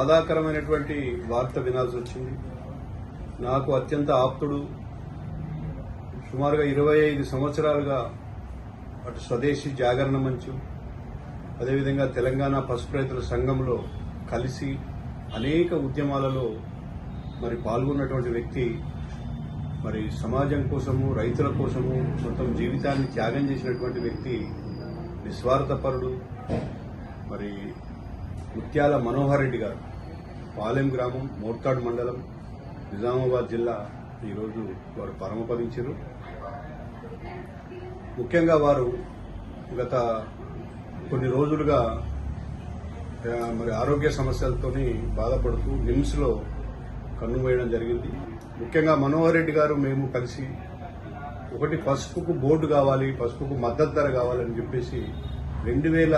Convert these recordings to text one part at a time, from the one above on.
బాధాకరమైనటువంటి వార్త వినాల్సి వచ్చింది. నాకు అత్యంత ఆప్తుడు సుమారుగా ఇరవై ఐదు సంవత్సరాలుగా అటు స్వదేశీ జాగరణ మంచు అదేవిధంగా తెలంగాణ పసుపు రైతుల సంఘంలో కలిసి అనేక ఉద్యమాలలో మరి పాల్గొన్నటువంటి వ్యక్తి మరి సమాజం కోసము రైతుల కోసము మొత్తం జీవితాన్ని త్యాగం చేసినటువంటి వ్యక్తి నిస్వార్థపరుడు మరి ముత్యాల మనోహర్ రెడ్డి గారు. పాలెం గ్రామం మోర్తాడు మండలం నిజామాబాద్ జిల్లా ఈరోజు వారు పరమపదించారు. ముఖ్యంగా వారు గత కొన్ని రోజులుగా మరి ఆరోగ్య సమస్యలతోని బాధపడుతూ నిమ్స్లో కన్నుమోయడం జరిగింది. ముఖ్యంగా మనోహర్ రెడ్డి గారు మేము కలిసి ఒకటి పసుపుకు బోర్డు కావాలి పసుపుకు మద్దతు ధర కావాలని చెప్పేసి రెండు వేల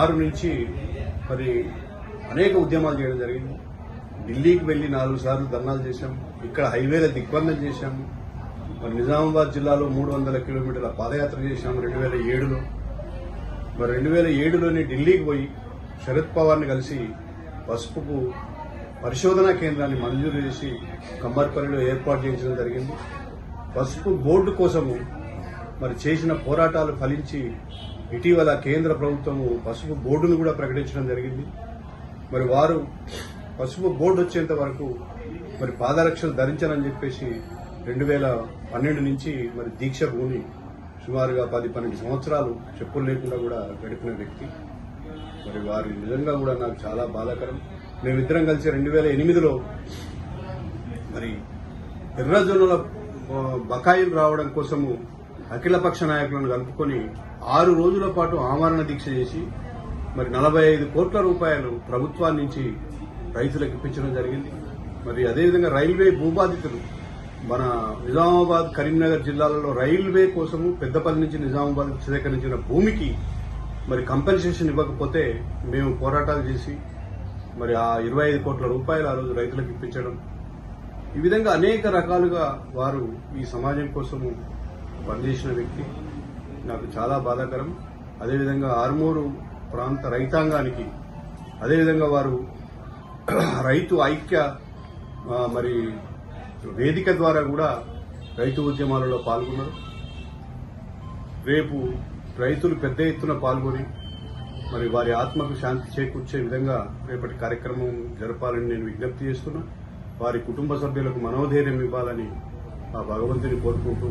ఆరు నుంచి మరి అనేక ఉద్యమాలు చేయడం జరిగింది. ఢిల్లీకి వెళ్ళి నాలుగు సార్లు ధర్నాలు చేశాం. ఇక్కడ హైవేల దిగ్బంధం చేశాము మరి నిజామాబాద్ జిల్లాలో మూడు వందల కిలోమీటర్ల పాదయాత్ర చేశాము రెండు వేల ఏడులో. మరి రెండు వేల ఏడులోనే ఢిల్లీకి పోయి శరద్ పవార్ని కలిసి పసుపుకు పరిశోధనా కేంద్రాన్ని మంజూరు చేసి కమ్మర్పల్లిలో ఏర్పాటు చేయించడం జరిగింది. పసుపు బోర్డు కోసము మరి చేసిన పోరాటాలు ఫలించి ఇటీవల కేంద్ర ప్రభుత్వము పసుపు బోర్డును కూడా ప్రకటించడం జరిగింది. మరి వారు పసుపు బోర్డు వచ్చేంత వరకు మరి పాదరక్షలు ధరించాలని చెప్పేసి రెండు వేల పన్నెండు నుంచి మరి దీక్ష భూమి సుమారుగా పది పన్నెండు సంవత్సరాలు చెప్పులు లేకుండా కూడా గడిపిన వ్యక్తి. మరి వారి నిజంగా కూడా నాకు చాలా బాధాకరం. మేమిద్దరం కలిసి రెండు వేల ఎనిమిదిలో మరి ఎర్రజొన్నల బకాయిలు రావడం కోసము అఖిలపక్ష నాయకులను కలుపుకొని ఆరు రోజుల పాటు ఆమరణ దీక్ష చేసి మరి నలభై ఐదు కోట్ల రూపాయలు ప్రభుత్వం నుంచి రైతులకు ఇప్పించడం జరిగింది. మరి అదేవిధంగా రైల్వే భూబాధితులు మన నిజామాబాద్ కరీంనగర్ జిల్లాలలో రైల్వే కోసము పెద్దపల్లి నుంచి నిజామాబాద్ సేకరించిన భూమికి మరి కంపెన్సేషన్ ఇవ్వకపోతే మేము పోరాటాలు చేసి మరి ఆ ఇరవై ఐదు కోట్ల రూపాయలు ఆ రోజు రైతులకు ఇప్పించడం. ఈ విధంగా అనేక రకాలుగా వారు ఈ సమాజం కోసము పనిచేసిన వ్యక్తి. నాకు చాలా బాధాకరం. అదేవిధంగా ఆర్మూరు ప్రాంత రైతాంగానికి. అదేవిధంగా వారు రైతు ఐక్య మరి వేదిక ద్వారా కూడా రైతు ఉద్యమాలలో పాల్గొన్నారు. రేపు రైతులు పెద్ద ఎత్తున పాల్గొని మరి వారి ఆత్మకు శాంతి చేకూర్చే విధంగా రేపటి కార్యక్రమం జరపాలని నేను విజ్ఞప్తి చేస్తున్నా. వారి కుటుంబ సభ్యులకు మనోధైర్యం ఇవ్వాలని ఆ భగవంతుని కోరుకుంటూ